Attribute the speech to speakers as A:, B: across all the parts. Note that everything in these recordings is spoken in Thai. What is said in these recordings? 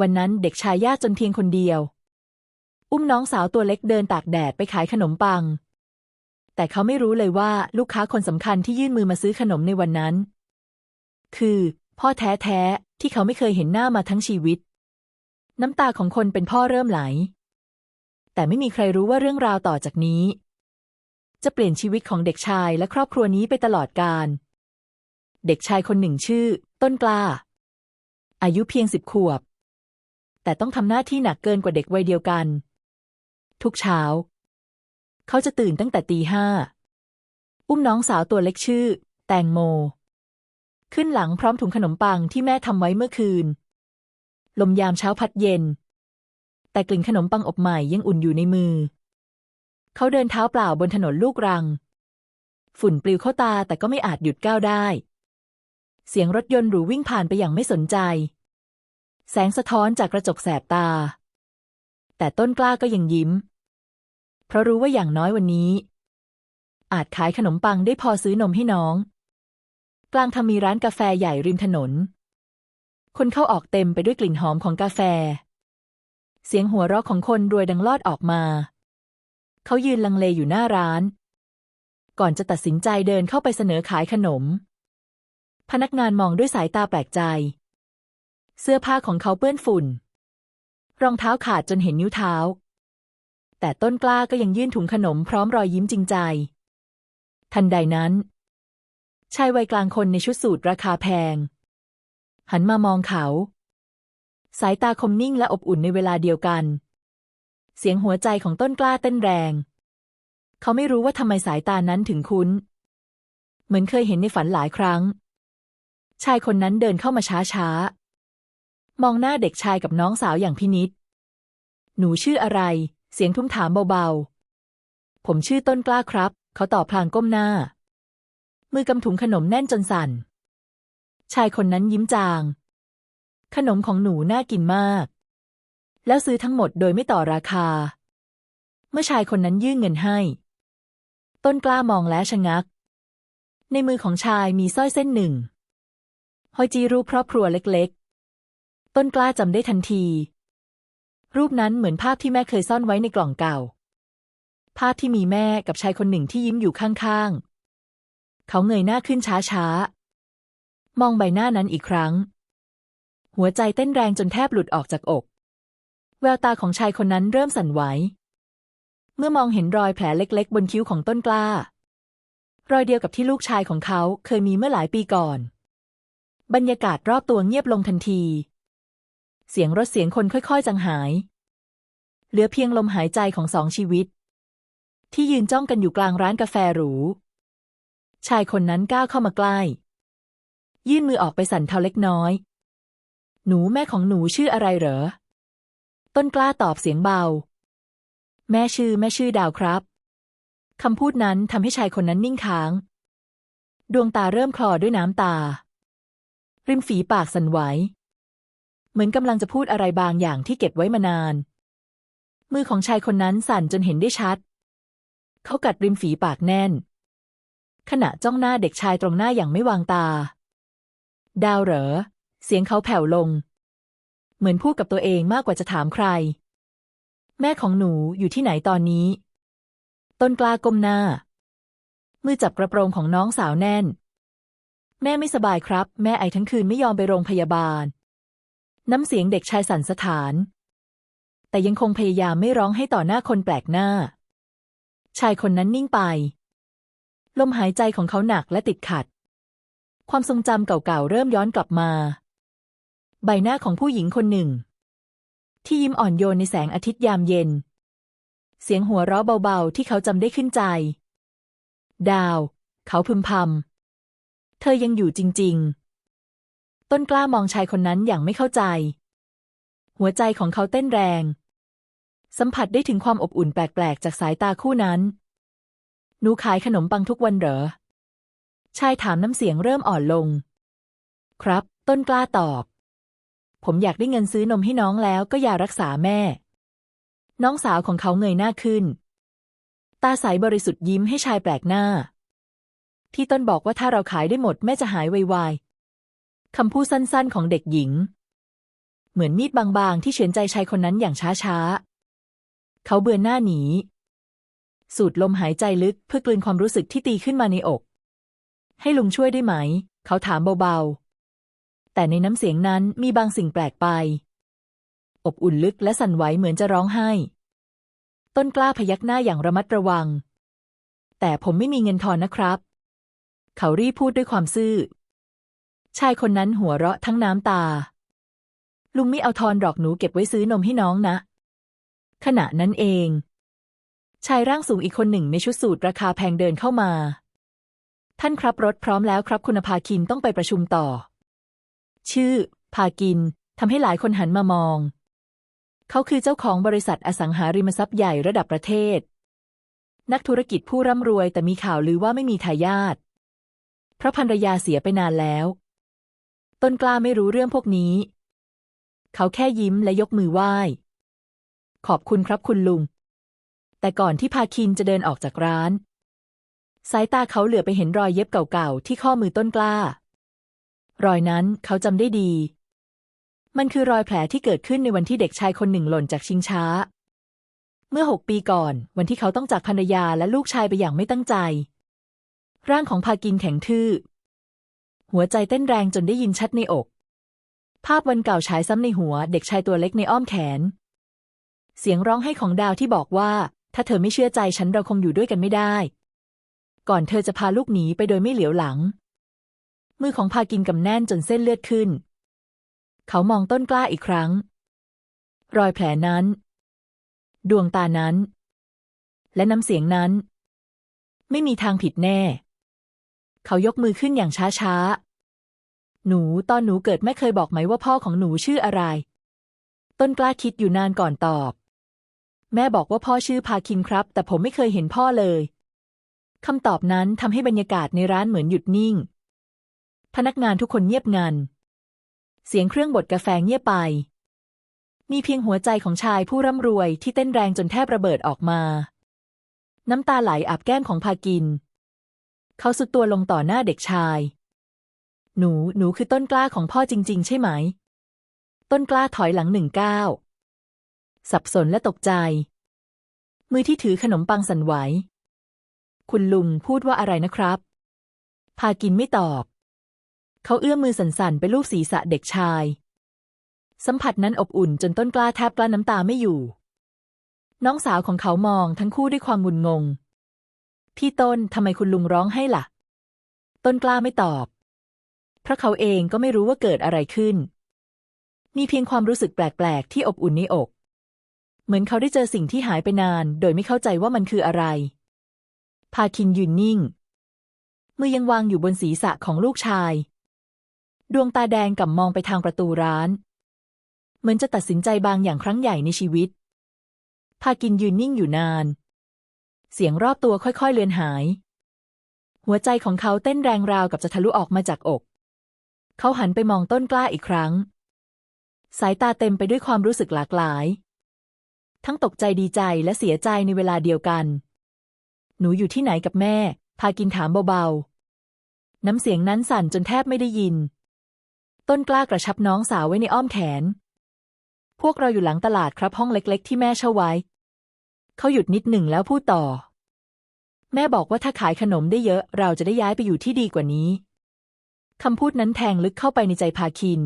A: วันนั้นเด็กชายยากจนเพียงคนเดียว อุ้มน้องสาวตัวเล็กเดินตากแดดไปขายขนมปัง แต่เขาไม่รู้เลยว่าลูกค้าคนสำคัญที่ยื่นมือมาซื้อขนมในวันนั้น คือ พ่อแท้ๆที่เขาไม่เคยเห็นหน้ามาทั้งชีวิต น้ำตาของคนเป็นพ่อเริ่มไหล แต่ไม่มีใครรู้ว่าเรื่องราวต่อจากนี้ จะเปลี่ยนชีวิตของเด็กชายและครอบครัวนี้ไปตลอดกาลเด็กชายคนหนึ่งชื่อ ต้นกล้า อายุเพียงสิบขวบ แต่ต้องทำหน้าที่หนักเกินกว่าเด็กวัยเดียวกัน ทุกเช้า เขาจะตื่นตั้งแต่ตีห้า อุ้มน้องสาวตัวเล็กชื่อ แตงโม ขึ้นหลังพร้อมถุงขนมปังที่แม่ทำไว้เมื่อคืน ลมยามเช้าพัดเย็น แต่กลิ่นขนมปังอบใหม่ยังอุ่นอยู่ในมือ เขาเดินเท้าเปล่าบนถนนลูกรัง ฝุ่นปลิวเข้าตาแต่ก็ไม่อาจหยุดก้าวได้ เสียงรถยนต์หรูวิ่งผ่านไปอย่างไม่สนใจ แสงสะท้อนจากกระจกแสบตา แต่ต้นกล้าก็ยังยิ้ม เพราะรู้ว่าอย่างน้อยวันนี้ อาจขายขนมปังได้พอซื้อนมให้น้อง กลางทำมีร้านกาแฟใหญ่ริมถนน คนเข้าออกเต็มไปด้วยกลิ่นหอมของกาแฟ เสียงหัวเราะของคนรวยดังลอดออกมา เขายืนลังเลอยู่หน้าร้าน ก่อนจะตัดสินใจเดินเข้าไปเสนอขายขนม พนักงานมองด้วยสายตาแปลกใจ เสื้อผ้าของเขาเปื้อนฝุ่น รองเท้าขาดจนเห็นนิ้วเท้า แต่ต้นกล้าก็ยังยื่นถุงขนมพร้อมรอยยิ้มจริงใจ ทันใดนั้น ชายวัยกลางคนในชุดสูทราคาแพง หันมามองเขา สายตาคมนิ่งและอบอุ่นในเวลาเดียวกัน เสียงหัวใจของต้นกล้าเต้นแรง เขาไม่รู้ว่าทำไมสายตานั้นถึงคุ้น เหมือนเคยเห็นในฝันหลายครั้งชายคนนั้นเดินเข้ามาช้าช้า มองหน้าเด็กชายกับน้องสาวอย่างพินิษหนูชื่ออะไร เสียงทุ้มถามเบาๆ ผมชื่อต้นกล้าครับ เขาตอบพลางก้มหน้า มือกำถุงขนมแน่นจนสั่น ชายคนนั้นยิ้มจาง ขนมของหนูน่ากินมาก แล้วซื้อทั้งหมดโดยไม่ต่อราคา เมื่อชายคนนั้นยื่นเงินให้ ต้นกล้ามองแล้วชะงัก ในมือของชายมีสร้อยเส้นหนึ่งห้อยจีรูปครอบครัวเล็ก ต้นกล้าจำได้ทันที รูปนั้นเหมือนภาพที่แม่เคยซ่อนไว้ในกล่องเก่า ภาพที่มีแม่กับชายคนหนึ่งที่ยิ้มอยู่ข้างๆ เขาเงยหน้าขึ้นช้าๆ มองใบหน้านั้นอีกครั้ง หัวใจเต้นแรงจนแทบหลุดออกจากอก แววตาของชายคนนั้นเริ่มสั่นไหว เมื่อมองเห็นรอยแผลเล็กๆ บนคิ้วของต้นกล้า รอยเดียวกับที่ลูกชายของเขาเคยมีเมื่อหลายปีก่อน บรรยากาศรอบตัวเงียบลงทันที เสียงรถเสียงคนค่อยๆจางหาย เหลือเพียงลมหายใจของสองชีวิต ที่ยืนจ้องกันอยู่กลางร้านกาแฟหรู ชายคนนั้นก้าวเข้ามาใกล้ ยื่นมือออกไปสั่นเทาเล็กน้อย หนูแม่ของหนูชื่ออะไรเหรอ ต้นกล้าตอบเสียงเบา แม่ชื่อแม่ชื่อดาวครับคำพูดนั้นทำให้ชายคนนั้นนิ่งค้าง ดวงตาเริ่มคลอด้วยน้ำตา ริมฝีปากสั่นไหว เหมือนกำลังจะพูดอะไรบางอย่างที่เก็บไว้มานาน มือของชายคนนั้นสั่นจนเห็นได้ชัด เขากัดริมฝีปากแน่น ขณะจ้องหน้าเด็กชายตรงหน้าอย่างไม่วางตา ดาวเหรอ เสียงเขาแผ่วลง เหมือนพูดกับตัวเองมากกว่าจะถามใคร แม่ของหนูอยู่ที่ไหนตอนนี้ ต้นกล้าก้มหน้า มือจับกระโปรงของน้องสาวแน่น แม่ไม่สบายครับ แม่ไอทั้งคืนไม่ยอมไปโรงพยาบาล น้ำเสียงเด็กชายสั่นสะท้าน แต่ยังคงพยายามไม่ร้องให้ต่อหน้าคนแปลกหน้า ชายคนนั้นนิ่งไป ลมหายใจของเขาหนักและติดขัด ความทรงจำเก่าๆเริ่มย้อนกลับมา ใบหน้าของผู้หญิงคนหนึ่ง ที่ยิ้มอ่อนโยนในแสงอาทิตย์ยามเย็น เสียงหัวเราะเบาๆ ที่เขาจำได้ขึ้นใจ ดาว เขาพึมพำเธอยังอยู่จริง ๆ ต้นกล้ามองชายคนนั้นอย่างไม่เข้าใจ หัวใจของเขาเต้นแรง สัมผัสได้ถึงความอบอุ่นแปลกๆ จากสายตาคู่นั้น หนูขายขนมปังทุกวันเหรอ ชายถามน้ำเสียงเริ่มอ่อนลง ครับ ต้นกล้าตอบ ผมอยากได้เงินซื้อนมให้น้องแล้วก็ยารักษาแม่ น้องสาวของเขาเงยหน้าขึ้น ตาใสบริสุทธิ์ยิ้มให้ชายแปลกหน้า ที่ต้นบอกว่าถ้าเราขายได้หมดแม่จะหายไวๆ คำพูดสั้นๆ ของเด็กหญิง เหมือนมีดบางๆ ที่เฉือนใจชายคนนั้นอย่างช้าๆ เขาเบือนหน้าหนี สูดลมหายใจลึกเพื่อกลืนความรู้สึกที่ตีขึ้นมาในอก ให้ลุงช่วยได้ไหม เขาถามเบาๆ แต่ในน้ำเสียงนั้นมีบางสิ่งแปลกไป อบอุ่นลึกและสั่นไหวเหมือนจะร้องไห้ ต้นกล้าพยักหน้าอย่างระมัดระวัง แต่ผมไม่มีเงินทอนนะครับ เขารีบพูดด้วยความซื่อ ชายคนนั้นหัวเราะทั้งน้ำตา ลุงไม่เอาทอนหรอกหนูเก็บไว้ซื้อนมให้น้องนะ ขณะนั้นเอง ชายร่างสูงอีกคนหนึ่งในชุดสูทราคาแพงเดินเข้ามา ท่านครับรถพร้อมแล้วครับคุณภาคินต้องไปประชุมต่อ ชื่อ พากินทำให้หลายคนหันมามอง เขาคือเจ้าของบริษัทอสังหาริมทรัพย์ใหญ่ระดับประเทศ นักธุรกิจผู้ร่ำรวยแต่มีข่าวลือว่าไม่มีทายาทเพราะภรรยาเสียไปนานแล้ว ต้นกล้าไม่รู้เรื่องพวกนี้ เขาแค่ยิ้มและยกมือไหว้ ขอบคุณครับคุณลุง แต่ก่อนที่พาคินจะเดินออกจากร้าน สายตาเขาเหลือไปเห็นรอยเย็บเก่าๆที่ข้อมือต้นกล้า รอยนั้นเขาจำได้ดี มันคือรอยแผลที่เกิดขึ้นในวันที่เด็กชายคนหนึ่งหล่นจากชิงช้า เมื่อหกปีก่อน วันที่เขาต้องจากภรรยาและลูกชายไปอย่างไม่ตั้งใจ ร่างของพากินแข็งทื่อ หัวใจเต้นแรงจนได้ยินชัดในอก ภาพวันเก่าฉายซ้ำในหัวเด็กชายตัวเล็กในอ้อมแขน เสียงร้องไห้ของดาวที่บอกว่า ถ้าเธอไม่เชื่อใจฉันเราคงอยู่ด้วยกันไม่ได้ ก่อนเธอจะพาลูกหนีไปโดยไม่เหลียวหลัง มือของพากินกำแน่นจนเส้นเลือดขึ้น เขามองต้นกล้าอีกครั้ง รอยแผลนั้น ดวงตานั้น และน้ำเสียงนั้น ไม่มีทางผิดแน่ เขายกมือขึ้นอย่างช้าๆ หนูตอนหนูเกิดแม่เคยบอกไหมว่าพ่อของหนูชื่ออะไร ต้นกล้าคิดอยู่นานก่อนตอบ แม่บอกว่าพ่อชื่อพาคินครับ แต่ผมไม่เคยเห็นพ่อเลยคำตอบนั้นทำให้บรรยากาศในร้านเหมือนหยุดนิ่ง พนักงานทุกคนเงียบงัน เสียงเครื่องบดกาแฟเงียบไป มีเพียงหัวใจของชายผู้ร่ำรวยที่เต้นแรงจนแทบระเบิดออกมา น้ำตาไหลอาบแก้มของพากิน เขาสุดตัวลงต่อหน้าเด็กชาย หนู หนูคือต้นกล้าของพ่อจริง ๆ ใช่ไหม ต้นกล้าถอยหลังหนึ่งก้าวสับสนและตกใจ มือที่ถือขนมปังสั่นไหว คุณลุงพูดว่าอะไรนะครับ พากินไม่ตอบ เขาเอื้อมมือสั่นๆ ไปลูบศีรษะเด็กชาย สัมผัสนั้นอบอุ่นจนต้นกล้าแทบกลั้นน้ำตาไม่อยู่ น้องสาวของเขามองทั้งคู่ด้วยความงุนงง พี่ต้นทำไมคุณลุงร้องให้ล่ะ ต้นกล้าไม่ตอบ เพราะเขาเองก็ไม่รู้ว่าเกิดอะไรขึ้น มีเพียงความรู้สึกแปลกๆ ที่อบอุ่นในอก เหมือนเขาได้เจอสิ่งที่หายไปนาน โดยไม่เข้าใจว่ามันคืออะไร พาคินยืนนิ่ง มือยังวางอยู่บนศีรษะของลูกชาย ดวงตาแดงกับมองไปทางประตูร้าน เหมือนจะตัดสินใจบางอย่างครั้งใหญ่ในชีวิต พากินยืนนิ่งอยู่นาน เสียงรอบตัวค่อยๆเลือนหาย หัวใจของเขาเต้นแรงราวกับจะทะลุออกมาจากอก เขาหันไปมองต้นกล้าอีกครั้ง สายตาเต็มไปด้วยความรู้สึกหลากหลาย ทั้งตกใจดีใจและเสียใจในเวลาเดียวกัน หนูอยู่ที่ไหนกับแม่ พากินถามเบาๆ น้ำเสียงนั้นสั่นจนแทบไม่ได้ยิน ต้นกล้ากระชับน้องสาวไว้ในอ้อมแขน พวกเราอยู่หลังตลาดครับห้องเล็ก ๆ ที่แม่เช่าไว้ เขาหยุดนิดหนึ่งแล้วพูดต่อ แม่บอกว่าถ้าขายขนมได้เยอะเราจะได้ย้ายไปอยู่ที่ดีกว่านี้คำพูดนั้นแทงลึกเข้าไปในใจพาคิน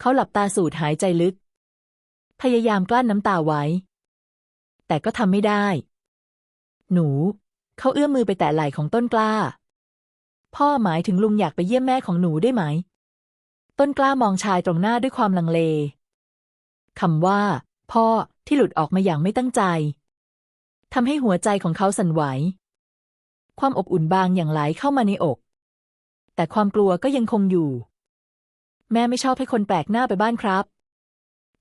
A: เขาหลับตาสูดหายใจลึก พยายามกลั้นน้ำตาไว้ แต่ก็ทำไม่ได้ หนู เขาเอื้อมมือไปแตะไหล่ของต้นกล้า พ่อหมายถึงลุงอยากไปเยี่ยมแม่ของหนูได้ไหม ต้นกล้ามองชายตรงหน้าด้วยความลังเลคำว่า พ่อที่หลุดออกมาอย่างไม่ตั้งใจทำให้หัวใจของเขาสั่นไหว ความอบอุ่นบางอย่างไหลเข้ามาในอก แต่ความกลัวก็ยังคงอยู่ แม่ไม่ชอบให้คนแปลกหน้าไปบ้านครับ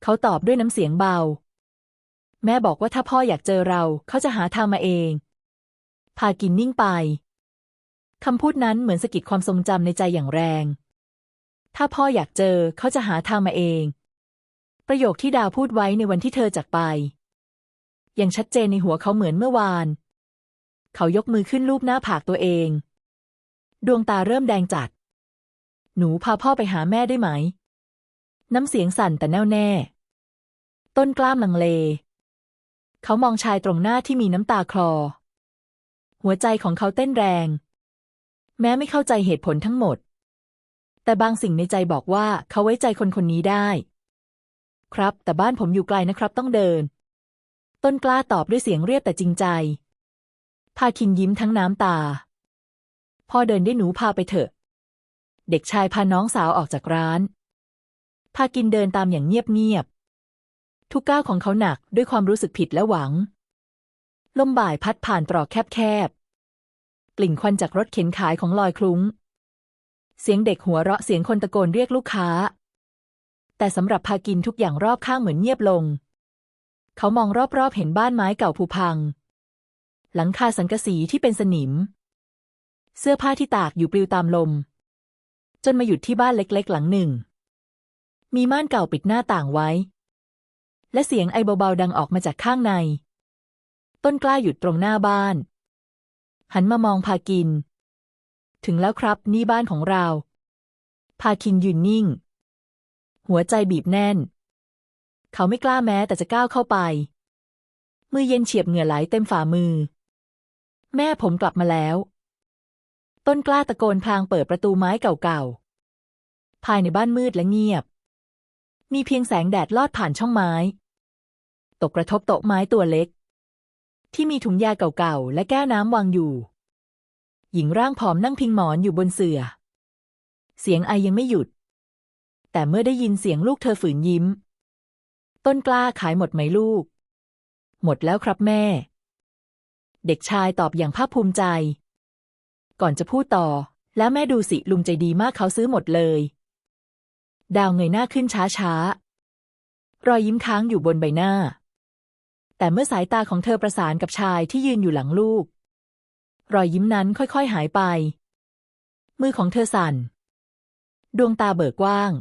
A: เขาตอบด้วยน้ำเสียงเบา แม่บอกว่าถ้าพ่ออยากเจอเราเขาจะหาทางมาเอง พากินนิ่งไปคำพูดนั้นเหมือนสะกิดความทรงจำในใจอย่างแรง ถ้าพ่ออยากเจอเขาจะหาทางมาเอง ประโยคที่ดาวพูดไว้ในวันที่เธอจากไป ยังชัดเจนในหัวเขาเหมือนเมื่อวาน เขายกมือขึ้นลูบหน้าผากตัวเอง ดวงตาเริ่มแดงจัด หนูพาพ่อไปหาแม่ได้ไหม น้ำเสียงสั่นแต่แน่วแน่ ต้นกล้ามลังเล เขามองชายตรงหน้าที่มีน้ำตาคลอ หัวใจของเขาเต้นแรง แม้ไม่เข้าใจเหตุผลทั้งหมด แต่บางสิ่งในใจบอกว่าเขาไว้ใจคนคนนี้ได้ ครับ แต่บ้านผมอยู่ไกลนะครับต้องเดิน ต้นกล้าตอบด้วยเสียงเรียบแต่จริงใจ พาคินยิ้มทั้งน้ำตา พ่อเดินได้หนูพาไปเถอะ เด็กชายพาน้องสาวออกจากร้าน พากินเดินตามอย่างเงียบๆ ทุกก้าวของเขาหนักด้วยความรู้สึกผิดและหวัง ลมบ่ายพัดผ่านตรอกแคบๆ กลิ่นควันจากรถเข็นขายของลอยคลุ้ง เสียงเด็กหัวเราะเสียงคนตะโกนเรียกลูกค้า แต่สำหรับพากินทุกอย่างรอบข้างเหมือนเงียบลง เขามองรอบๆเห็นบ้านไม้เก่าผุพัง หลังคาสังกะสีที่เป็นสนิม เสื้อผ้าที่ตากอยู่ปลิวตามลม จนมาหยุดที่บ้านเล็กๆ หลังหนึ่ง มีม่านเก่าปิดหน้าต่างไว้ และเสียงไอเบาๆดังออกมาจากข้างใน ต้นกล้าหยุดตรงหน้าบ้าน หันมามองพากิน ถึงแล้วครับนี่บ้านของเราพาคินยืนนิ่ง หัวใจบีบแน่น เขาไม่กล้าแม้แต่จะก้าวเข้าไป มือเย็นเฉียบเหงื่อไหลเต็มฝ่ามือ แม่ผมกลับมาแล้ว ต้นกล้าตะโกนพลางเปิดประตูไม้เก่าๆ ภายในบ้านมืดและเงียบ มีเพียงแสงแดดลอดผ่านช่องไม้ ตกกระทบโต๊ะไม้ตัวเล็ก ที่มีถุงยาเก่าๆ และแก้วน้ำวางอยู่ หญิงร่างผอมนั่งพิงหมอนอยู่บนเสื่อเสียงไอยังไม่หยุด แต่เมื่อได้ยินเสียงลูกเธอฝืนยิ้ม ต้นกล้าขายหมดไหมลูก หมดแล้วครับแม่ เด็กชายตอบอย่างภาคภูมิใจ ก่อนจะพูดต่อ แล้วแม่ดูสิลุงใจดีมากเขาซื้อหมดเลย ดาวเงยหน้าขึ้นช้าๆรอยยิ้มค้างอยู่บนใบหน้า แต่เมื่อสายตาของเธอประสานกับชายที่ยืนอยู่หลังลูก รอยยิ้มนั้นค่อยๆหายไป มือของเธอสั่น ดวงตาเบิกกว้าง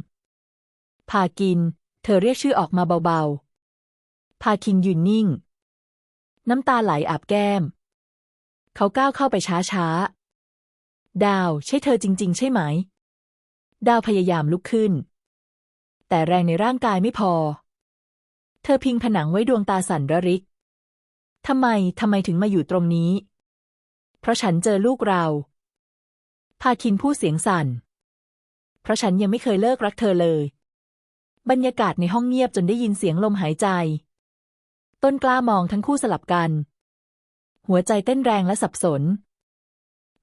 A: พากิน เธอเรียกชื่อออกมาเบาๆ พาคินยืนนิ่ง น้ำตาไหลอาบแก้ม เขาก้าวเข้าไปช้าๆ ดาวใช่เธอจริง ๆ ใช่ไหม ดาวพยายามลุกขึ้น แต่แรงในร่างกายไม่พอ เธอพิงผนังไว้ดวงตาสั่นระริกทำไม ทำไมถึงมาอยู่ตรงนี้ เพราะฉันเจอลูกเรา พาคินพูดเสียงสั่น เพราะฉันยังไม่เคยเลิกรักเธอเลย บรรยากาศในห้องเงียบจนได้ยินเสียงลมหายใจ ต้นกล้ามองทั้งคู่สลับกัน หัวใจเต้นแรงและสับสน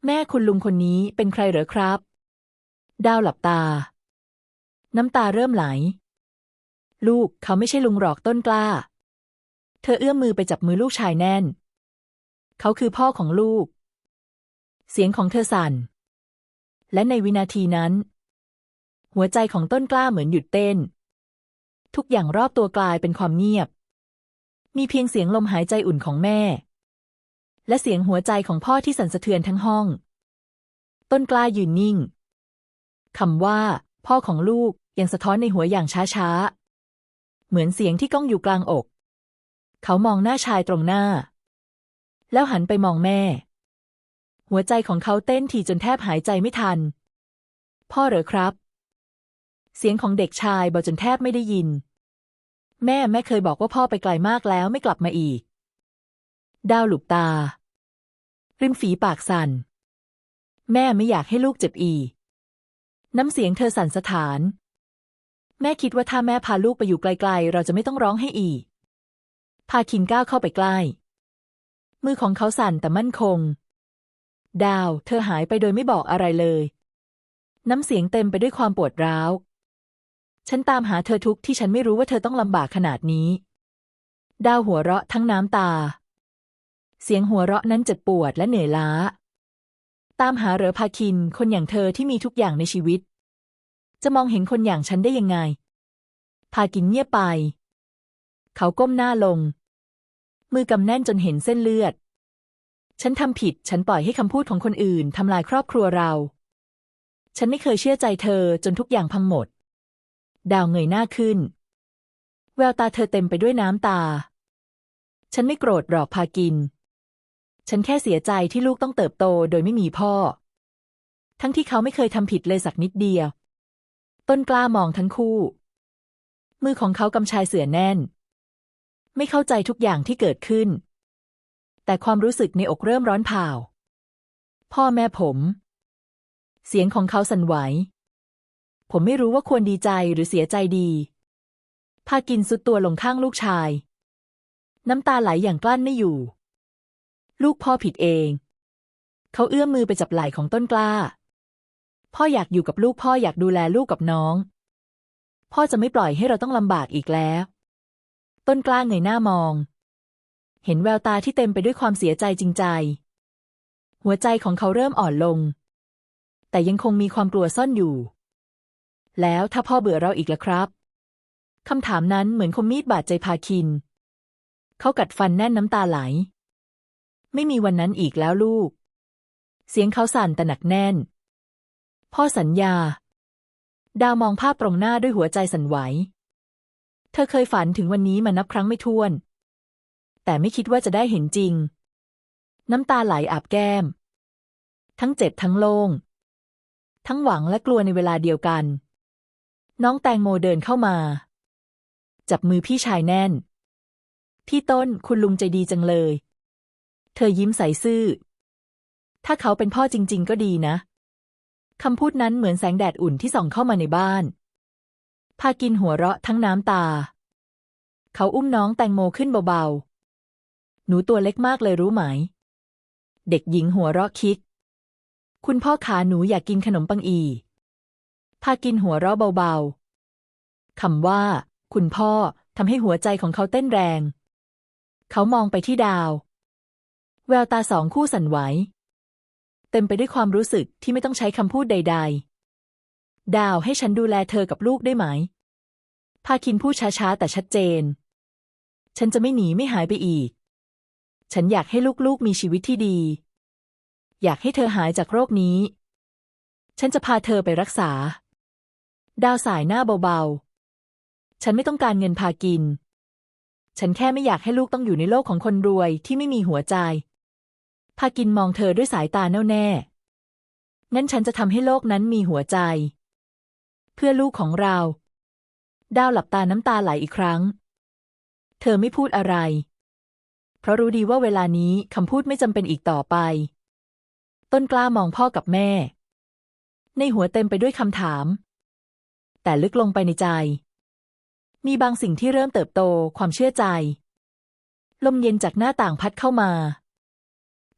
A: แม่คุณลุงคนนี้เป็นใครเหรอครับ ดาวหลับตา น้ำตาเริ่มไหล ลูกเขาไม่ใช่ลุงหรอกต้นกล้า เธอเอื้อมมือไปจับมือลูกชายแน่น เขาคือพ่อของลูก เสียงของเธอสั่น และในวินาทีนั้นหัวใจของต้นกล้าเหมือนหยุดเต้น ทุกอย่างรอบตัวกลายเป็นความเงียบ มีเพียงเสียงลมหายใจอุ่นของแม่ และเสียงหัวใจของพ่อที่สั่นสะเทือนทั้งห้อง ต้นกล้ายืนนิ่งคำว่า พ่อของลูกยังสะท้อนในหัวอย่างช้าๆ เหมือนเสียงที่ก้องอยู่กลางอก เขามองหน้าชายตรงหน้า แล้วหันไปมองแม่ หัวใจของเขาเต้นถี่จนแทบหายใจไม่ทัน พ่อเหรอครับ เสียงของเด็กชายเบาจนแทบไม่ได้ยิน แม่แม่เคยบอกว่าพ่อไปไกลมากแล้วไม่กลับมาอีก ดาวหลุบตา ริมฝีปากสั่น แม่ไม่อยากให้ลูกเจ็บอีกน้ำเสียงเธอสั่นสะท้าน แม่คิดว่าถ้าแม่พาลูกไปอยู่ไกลๆ เราจะไม่ต้องร้องให้อีก พาคินก้าวเข้าไปใกล้ มือของเขาสั่นแต่มั่นคง ดาว เธอหายไปโดยไม่บอกอะไรเลย น้ำเสียงเต็มไปด้วยความปวดร้าว ฉันตามหาเธอทุกที่ฉันไม่รู้ว่าเธอต้องลำบากขนาดนี้ ดาวหัวเราะทั้งน้ำตา เสียงหัวเราะนั้นเจ็บปวดและเหนื่อยล้า ตามหาเหรอพาคิน คนอย่างเธอที่มีทุกอย่างในชีวิต จะมองเห็นคนอย่างฉันได้ยังไง พากินเงียบไป เขาก้มหน้าลง มือกำแน่นจนเห็นเส้นเลือด ฉันทำผิด ฉันปล่อยให้คำพูดของคนอื่นทำลายครอบครัวเรา ฉันไม่เคยเชื่อใจเธอจนทุกอย่างพังหมด ดาวเงยหน้าขึ้น แววตาเธอเต็มไปด้วยน้ำตา ฉันไม่โกรธหรอกพากิน ฉันแค่เสียใจที่ลูกต้องเติบโตโดยไม่มีพ่อ ทั้งที่เขาไม่เคยทำผิดเลยสักนิดเดียว ต้นกล้ามองทั้งคู่ มือของเขากำชายเสือแน่น ไม่เข้าใจทุกอย่างที่เกิดขึ้น แต่ความรู้สึกในอกเริ่มร้อนเผาพ่อแม่ผม เสียงของเขาสั่นไหว ผมไม่รู้ว่าควรดีใจหรือเสียใจดี พากินสุดตัวลงข้างลูกชาย น้ำตาไหลอย่างกลั้นไม่อยู่ ลูกพ่อผิดเอง เขาเอื้อมมือไปจับไหล่ของต้นกล้า พ่ออยากอยู่กับลูกพ่ออยากดูแลลูกกับน้อง พ่อจะไม่ปล่อยให้เราต้องลำบากอีกแล้ว ต้นกล้าเงยหน้ามอง เห็นแววตาที่เต็มไปด้วยความเสียใจจริงใจ หัวใจของเขาเริ่มอ่อนลง แต่ยังคงมีความกลัวซ่อนอยู่ แล้วถ้าพ่อเบื่อเราอีกล่ะครับ คำถามนั้นเหมือนคมมีดบาดใจพาคิน เขากัดฟันแน่นน้ำตาไหล ไม่มีวันนั้นอีกแล้วลูก เสียงเขาสั่นแต่หนักแน่น พ่อสัญญา ดาวมองภาพตรงหน้าด้วยหัวใจสั่นไหว เธอเคยฝันถึงวันนี้มานับครั้งไม่ถ้วน แต่ไม่คิดว่าจะได้เห็นจริง น้ำตาไหลอาบแก้ม ทั้งเจ็บทั้งโล่ง ทั้งหวังและกลัวในเวลาเดียวกัน น้องแตงโมเดินเข้ามา จับมือพี่ชายแน่น พี่ต้นคุณลุงใจดีจังเลย เธอยิ้มใสซื่อ ถ้าเขาเป็นพ่อจริง ๆ ก็ดีนะ คำพูดนั้นเหมือนแสงแดดอุ่นที่ส่องเข้ามาในบ้าน พากินหัวเราะทั้งน้ำตา เขาอุ้มน้องแตงโมขึ้นเบาๆ หนูตัวเล็กมากเลยรู้ไหม เด็กหญิงหัวเราะคิดคุณพ่อขาหนูอยากกินขนมปังอี พากินหัวเราะเบาๆคำว่า คุณพ่อทำให้หัวใจของเขาเต้นแรง เขามองไปที่ดาว แววตาสองคู่สั่นไหว เต็มไปด้วยความรู้สึกที่ไม่ต้องใช้คำพูดใด ๆ ดาวให้ฉันดูแลเธอกับลูกได้ไหม พาคินพูดช้าๆ แต่ชัดเจน ฉันจะไม่หนีไม่หายไปอีก ฉันอยากให้ลูกๆมีชีวิตที่ดี อยากให้เธอหายจากโรคนี้ ฉันจะพาเธอไปรักษา ดาวสายหน้าเบาๆ ฉันไม่ต้องการเงินพากิน ฉันแค่ไม่อยากให้ลูกต้องอยู่ในโลกของคนรวยที่ไม่มีหัวใจ พากินมองเธอด้วยสายตาแน่วแน่ งั้นฉันจะทำให้โลกนั้นมีหัวใจ เพื่อลูกของเรา ดาวหลับตาน้ำตาไหลอีกครั้ง เธอไม่พูดอะไร เพราะรู้ดีว่าเวลานี้คำพูดไม่จำเป็นอีกต่อไป ต้นกล้ามองพ่อกับแม่ ในหัวเต็มไปด้วยคำถาม แต่ลึกลงไปในใจ มีบางสิ่งที่เริ่มเติบโตความเชื่อใจ ลมเย็นจากหน้าต่างพัดเข้ามา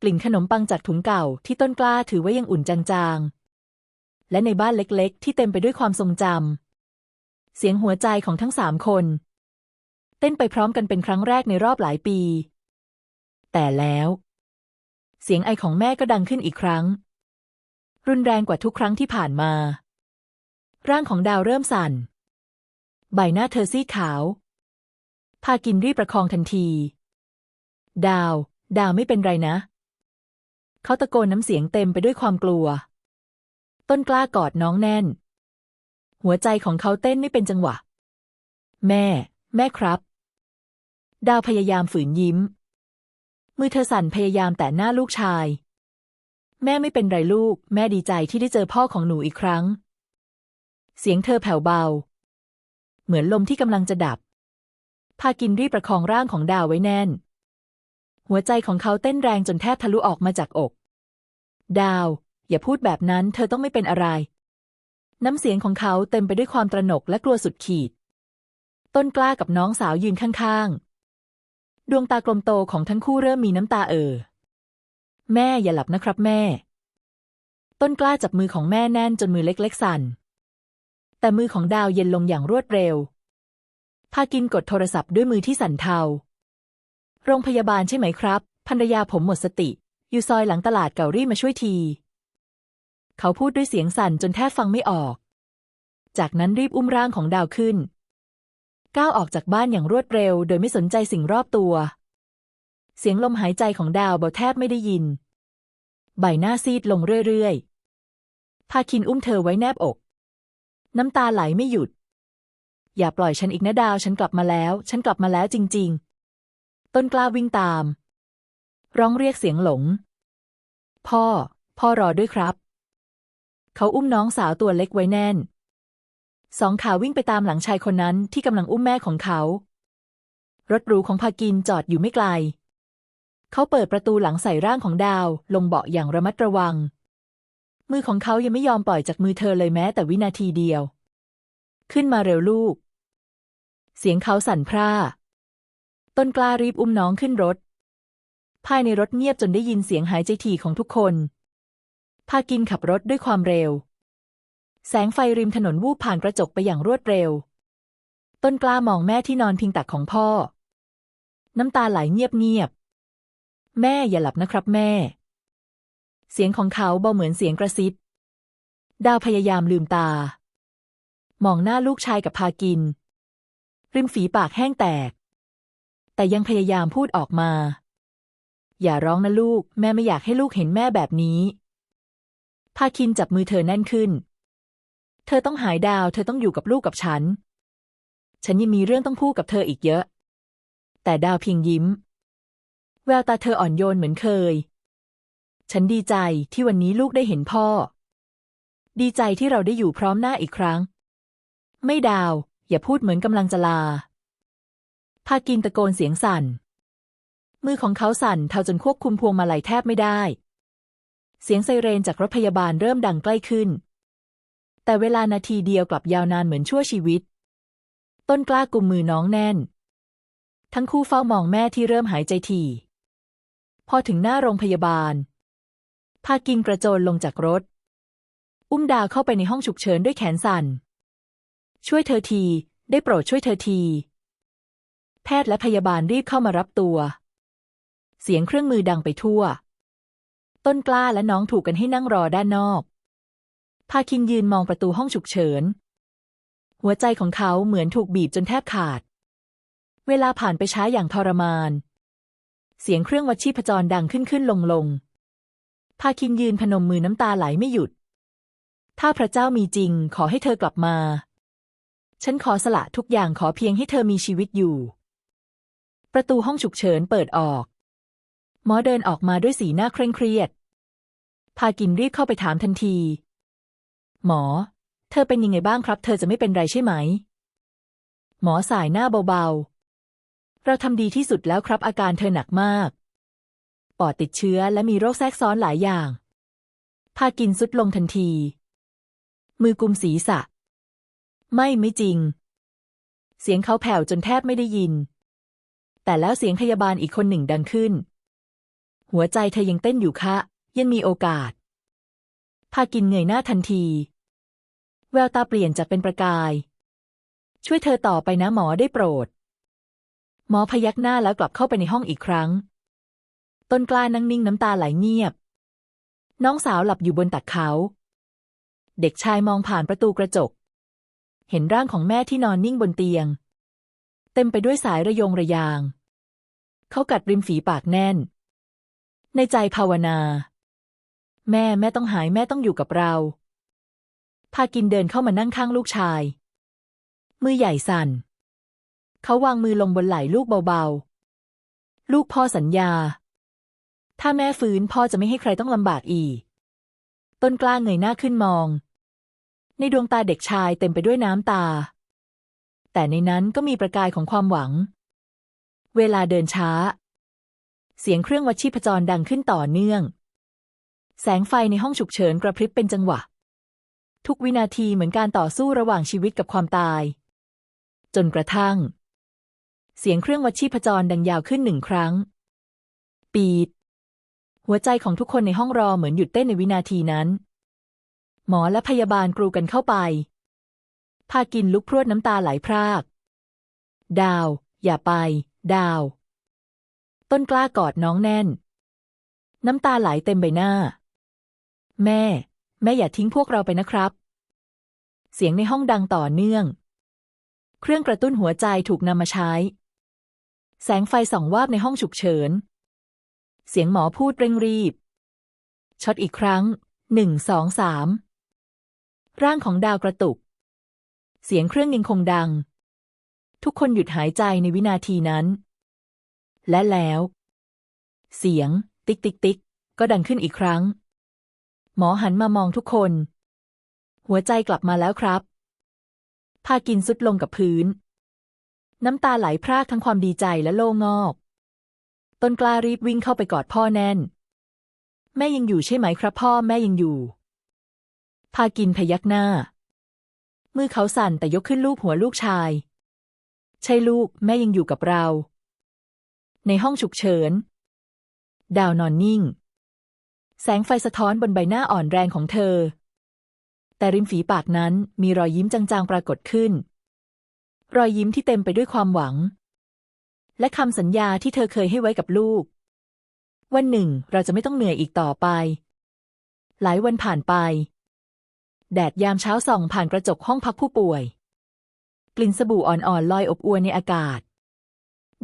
A: กลิ่นขนมปังจากถุงเก่าที่ต้นกล้าถือไว่ายังอุ่นจางๆ และในบ้านเล็กๆ ที่เต็มไปด้วยความทรงจำเสียงหัวใจของทั้งสามคน เต้นไปพร้อมกันเป็นครั้งแรกในรอบหลายปี แต่แล้ว เสียงไอของแม่ก็ดังขึ้นอีกครั้ง รุนแรงกว่าทุกครั้งที่ผ่านมา ร่างของดาวเริ่มสั่น ใบหน้าเธอซีดขาว พากินรีบประคองทันที ดาว ดาวไม่เป็นไรนะ เขาตะโกนน้ำเสียงเต็มไปด้วยความกลัว ต้นกล้ากอดน้องแน่น หัวใจของเขาเต้นไม่เป็นจังหวะ แม่ แม่ครับ ดาวพยายามฝืนยิ้ม มือเธอสั่นพยายามแต่หน้าลูกชาย แม่ไม่เป็นไรลูก แม่ดีใจที่ได้เจอพ่อของหนูอีกครั้ง เสียงเธอแผ่วเบา เหมือนลมที่กำลังจะดับ พากินรีบประคองร่างของดาวไว้แน่น หัวใจของเขาเต้นแรงจนแทบทะลุออกมาจากอก ดาว อย่าพูดแบบนั้น เธอต้องไม่เป็นอะไร น้ำเสียงของเขาเต็มไปด้วยความตระหนกและกลัวสุดขีด ต้นกล้ากับน้องสาวยืนข้างๆ ดวงตากลมโตของทั้งคู่เริ่มมีน้ำตาเอ่อ แม่อย่าหลับนะครับแม่ ต้นกล้าจับมือของแม่แน่นจนมือเล็กๆสั่น แต่มือของดาวเย็นลงอย่างรวดเร็ว พากินกดโทรศัพท์ด้วยมือที่สั่นเทา โรงพยาบาลใช่ไหมครับ ภรรยาผมหมดสติ อยู่ซอยหลังตลาดเก่ารีมาช่วยที เขาพูดด้วยเสียงสั่นจนแทบฟังไม่ออก จากนั้นรีบอุ้มร่างของดาวขึ้น ก้าวออกจากบ้านอย่างรวดเร็ว โดยไม่สนใจสิ่งรอบตัว เสียงลมหายใจของดาวเบาแทบไม่ได้ยิน ใบหน้าซีดลงเรื่อยๆพาคินอุ้มเธอไว้แนบอก น้ำตาไหลไม่หยุด อย่าปล่อยฉันอีกนะดาว ฉันกลับมาแล้ว ฉันกลับมาแล้วจริง ๆ ต้นกล้าวิ่งตาม ร้องเรียกเสียงหลง พ่อ พ่อรอด้วยครับ เขาอุ้มน้องสาวตัวเล็กไว้แน่น สองขาวิ่งไปตามหลังชายคนนั้นที่กำลังอุ้มแม่ของเขา รถหรูของพากินจอดอยู่ไม่ไกล เขาเปิดประตูหลังใส่ร่างของดาว ลงเบาะอย่างระมัดระวัง มือของเขายังไม่ยอมปล่อยจากมือเธอเลยแม้แต่วินาทีเดียว ขึ้นมาเร็วลูก เสียงเขาสั่นพร่า ต้นกล้ารีบอุ้มน้องขึ้นรถ ภายในรถเงียบจนได้ยินเสียงหายใจถี่ของทุกคน พากินขับรถด้วยความเร็ว แสงไฟริมถนนวูบผ่านกระจกไปอย่างรวดเร็ว ต้นกล้ามองแม่ที่นอนพิงตักของพ่อ น้ำตาไหลเงียบๆแม่อย่าหลับนะครับแม่ เสียงของเขาเบาเหมือนเสียงกระซิบ ดาวพยายามลืมตา มองหน้าลูกชายกับพากิน ริมฝีปากแห้งแตก แต่ยังพยายามพูดออกมา อย่าร้องนะลูก แม่ไม่อยากให้ลูกเห็นแม่แบบนี้ พาคินจับมือเธอแน่นขึ้น เธอต้องหายดาว เธอต้องอยู่กับลูกกับฉัน ฉันยังมีเรื่องต้องพูดกับเธออีกเยอะ แต่ดาวเพียงยิ้ม แววตาเธออ่อนโยนเหมือนเคย ฉันดีใจที่วันนี้ลูกได้เห็นพ่อ ดีใจที่เราได้อยู่พร้อมหน้าอีกครั้ง ไม่ดาว อย่าพูดเหมือนกำลังจะลา พากินตะโกนเสียงสั่น มือของเขาสั่นเทาจนควบคุมพวงมาลัยแทบไม่ได้ เสียงไซเรนจากรถพยาบาลเริ่มดังใกล้ขึ้น แต่เวลานาทีเดียวกลับยาวนานเหมือนชั่วชีวิต ต้นกล้ากุมมือน้องแน่น ทั้งคู่เฝ้ามองแม่ที่เริ่มหายใจถี่พอถึงหน้าโรงพยาบาล พากินกระโจนลงจากรถ อุ้มดาวเข้าไปในห้องฉุกเฉินด้วยแขนสั่น ช่วยเธอที ได้โปรดช่วยเธอที แพทย์และพยาบาลรีบเข้ามารับตัว เสียงเครื่องมือดังไปทั่ว ต้นกล้าและน้องถูกกันให้นั่งรอด้านนอก พาคินยืนมองประตูห้องฉุกเฉิน หัวใจของเขาเหมือนถูกบีบจนแทบขาด เวลาผ่านไปช้าอย่างทรมาน เสียงเครื่องวัดชีพจรดังขึ้นขึ้นลงลง พาคินยืนพนมมือน้ำตาไหลไม่หยุด ถ้าพระเจ้ามีจริง ขอให้เธอกลับมา ฉันขอสละทุกอย่างขอเพียงให้เธอมีชีวิตอยู่ ประตูห้องฉุกเฉินเปิดออก หมอเดินออกมาด้วยสีหน้าเคร่งเครียด พากินรีบเข้าไปถามทันที หมอ เธอเป็นยังไงบ้างครับ เธอจะไม่เป็นไรใช่ไหม หมอสายหน้าเบาๆ เราทำดีที่สุดแล้วครับอาการเธอหนักมาก ปอดติดเชื้อและมีโรคแทรกซ้อนหลายอย่าง พากินสุดลงทันที มือกุมศีรษะ ไม่ไม่จริง เสียงเขาแผ่วจนแทบไม่ได้ยิน แต่แล้วเสียงพยาบาลอีกคนหนึ่งดังขึ้น หัวใจเธอยังเต้นอยู่คะ ยังมีโอกาส พากินเงยหน้าทันที แววตาเปลี่ยนจากเป็นประกาย ช่วยเธอต่อไปนะหมอได้โปรดหมอพยักหน้าแล้วกลับเข้าไปในห้องอีกครั้ง ต้นกล้านั่งนิ่งน้ำตาไหลเงียบ น้องสาวหลับอยู่บนตักเขา เด็กชายมองผ่านประตูกระจก เห็นร่างของแม่ที่นอนนิ่งบนเตียง เต็มไปด้วยสายระยงระยาง เขากัดริมฝีปากแน่น ในใจภาวนา แม่แม่ต้องหายแม่ต้องอยู่กับเรา พากินเดินเข้ามานั่งข้างลูกชาย มือใหญ่สั่น เขาวางมือลงบนไหล่ลูกเบาๆ ลูกพ่อสัญญา ถ้าแม่ฟื้นพ่อจะไม่ให้ใครต้องลำบากอีก ต้นกล้าเงยหน้าขึ้นมอง ในดวงตาเด็กชายเต็มไปด้วยน้ำตา แต่ในนั้นก็มีประกายของความหวัง เวลาเดินช้า เสียงเครื่องวัดชีพจรดังขึ้นต่อเนื่อง แสงไฟในห้องฉุกเฉินกระพริบเป็นจังหวะ ทุกวินาทีเหมือนการต่อสู้ระหว่างชีวิตกับความตาย จนกระทั่ง เสียงเครื่องวัดชีพจรดังยาวขึ้นหนึ่งครั้ง ปีด หัวใจของทุกคนในห้องรอเหมือนหยุดเต้นในวินาทีนั้น หมอและพยาบาลกรูกันเข้าไป พากินลุกพรวดน้ำตาไหลพราก ดาว อย่าไป ดาว ต้นกล้ากอดน้องแน่น น้ำตาไหลเต็มใบหน้า แม่ แม่อย่าทิ้งพวกเราไปนะครับ เสียงในห้องดังต่อเนื่อง เครื่องกระตุ้นหัวใจถูกนำมาใช้ แสงไฟส่องวาบในห้องฉุกเฉิน เสียงหมอพูดเร่งรีบ ช็อตอีกครั้ง หนึ่งสองสาม ร่างของดาวกระตุก เสียงเครื่องยังคงดัง ทุกคนหยุดหายใจในวินาทีนั้น และแล้ว เสียง ติ๊กติ๊กติ๊กก็ดังขึ้นอีกครั้ง หมอหันมามองทุกคน หัวใจกลับมาแล้วครับ พากินสุดลงกับพื้น น้ำตาไหลพรากทั้งความดีใจและโล่งอก ต้นกล้ารีบวิ่งเข้าไปกอดพ่อแน่น แม่ยังอยู่ใช่ไหมครับพ่อแม่ยังอยู่ พากินพยักหน้า มือเขาสั่นแต่ยกขึ้นลูบหัวลูกชาย ใช่ลูกแม่ยังอยู่กับเรา ในห้องฉุกเฉิน ดาวนอนนิ่ง แสงไฟสะท้อนบนใบหน้าอ่อนแรงของเธอ แต่ริมฝีปากนั้นมีรอยยิ้มจางๆปรากฏขึ้น รอยยิ้มที่เต็มไปด้วยความหวัง และคำสัญญาที่เธอเคยให้ไว้กับลูก วันหนึ่ง เราจะไม่ต้องเหนื่อยอีกต่อไป หลายวันผ่านไป แดดยามเช้าส่องผ่านกระจกห้องพักผู้ป่วย กลิ่นสบู่อ่อนๆลอยอบอวนในอากาศ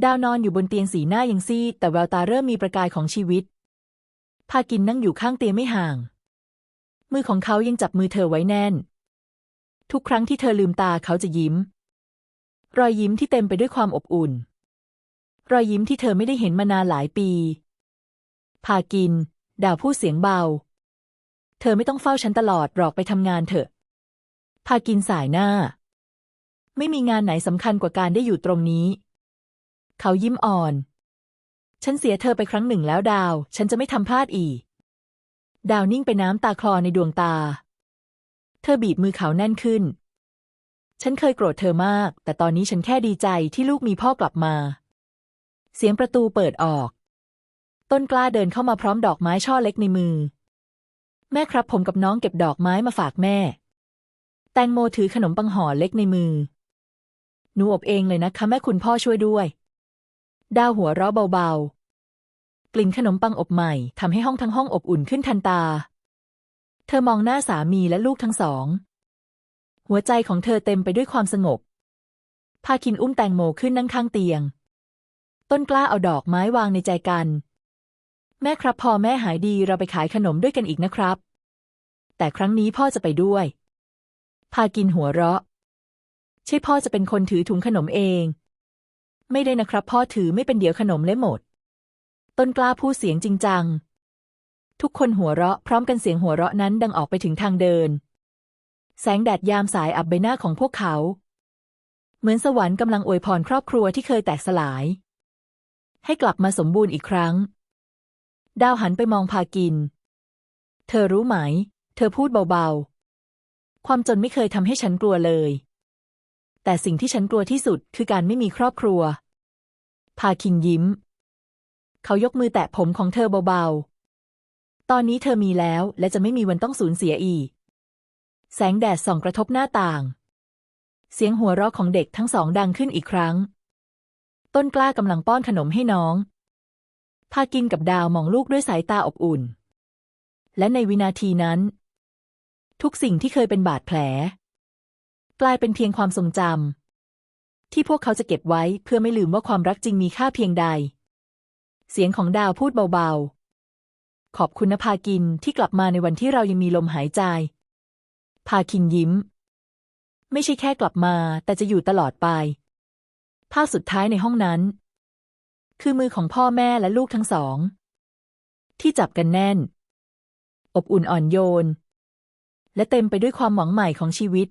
A: ดาวนอนอยู่บนเตียงสีหน้ายังซีด แต่แววตาเริ่มมีประกายของชีวิต พากินนั่งอยู่ข้างเตียงไม่ห่าง มือของเขายังจับมือเธอไว้แน่น ทุกครั้งที่เธอลืมตาเขาจะยิ้ม รอยยิ้มที่เต็มไปด้วยความอบอุ่น รอยยิ้มที่เธอไม่ได้เห็นมานานหลายปี พากิน ดาวพูดเสียงเบา เธอไม่ต้องเฝ้าฉันตลอดหรอกไปทำงานเถอะ พากินสายหน้า ไม่มีงานไหนสำคัญกว่าการได้อยู่ตรงนี้ เขายิ้มอ่อน ฉันเสียเธอไปครั้งหนึ่งแล้วดาว ฉันจะไม่ทำพลาดอีก ดาวนิ่งไปน้ำตาคลอในดวงตา เธอบีบมือเขาแน่นขึ้น ฉันเคยโกรธเธอมาก แต่ตอนนี้ฉันแค่ดีใจที่ลูกมีพ่อกลับมา เสียงประตูเปิดออก ต้นกล้าเดินเข้ามาพร้อมดอกไม้ช่อเล็กในมือ แม่ครับผมกับน้องเก็บดอกไม้มาฝากแม่ แตงโมถือขนมปังห่อเล็กในมือ หนูอบเองเลยนะคะแม่คุณพ่อช่วยด้วย ดาวหัวเราะเบาๆ กลิ่นขนมปังอบใหม่ทำให้ห้องทั้งห้องอบอุ่นขึ้นทันตา เธอมองหน้าสามีและลูกทั้งสอง หัวใจของเธอเต็มไปด้วยความสงบพาคินอุ้มแตงโมขึ้นนั่งข้างเตียง ต้นกล้าเอาดอกไม้วางในใจกัน แม่ครับพอแม่หายดีเราไปขายขนมด้วยกันอีกนะครับ แต่ครั้งนี้พ่อจะไปด้วย พากินหัวเราะ ใช่พ่อจะเป็นคนถือถุงขนมเอง ไม่ได้นะครับ พ่อถือไม่เป็นเดี๋ยวขนมเละหมด ต้นกล้าพูดเสียงจริงจัง ทุกคนหัวเราะพร้อมกันเสียงหัวเราะนั้นดังออกไปถึงทางเดิน แสงแดดยามสายอับใบหน้าของพวกเขา เหมือนสวรรค์กำลังอวยพรครอบครัวที่เคยแตกสลาย ให้กลับมาสมบูรณ์อีกครั้ง ดาวหันไปมองพากิน เธอรู้ไหม เธอพูดเบาๆ ความจนไม่เคยทำให้ฉันกลัวเลย แต่สิ่งที่ฉันกลัวที่สุดคือการไม่มีครอบครัว พาคินยิ้ม เขายกมือแตะผมของเธอเบาๆ ตอนนี้เธอมีแล้วและจะไม่มีวันต้องสูญเสียอีก แสงแดดส่องกระทบหน้าต่าง เสียงหัวเราะของเด็กทั้งสองดังขึ้นอีกครั้ง ต้นกล้ากำลังป้อนขนมให้น้อง พากินกับดาวมองลูกด้วยสายตาอบอุ่น และในวินาทีนั้น ทุกสิ่งที่เคยเป็นบาดแผล กลายเป็นเพียงความทรงจำที่พวกเขาจะเก็บไว้เพื่อไม่ลืมว่าความรักจริงมีค่าเพียงใด เสียงของดาวพูดเบาๆ ขอบคุณนะพากินที่กลับมาในวันที่เรายังมีลมหายใจ พาคินยิ้ม ไม่ใช่แค่กลับมาแต่จะอยู่ตลอดไป ภาพสุดท้ายในห้องนั้น คือมือของพ่อแม่และลูกทั้งสอง ที่จับกันแน่น อบอุ่นอ่อนโยน และเต็มไปด้วยความหวังใหม่ของชีวิต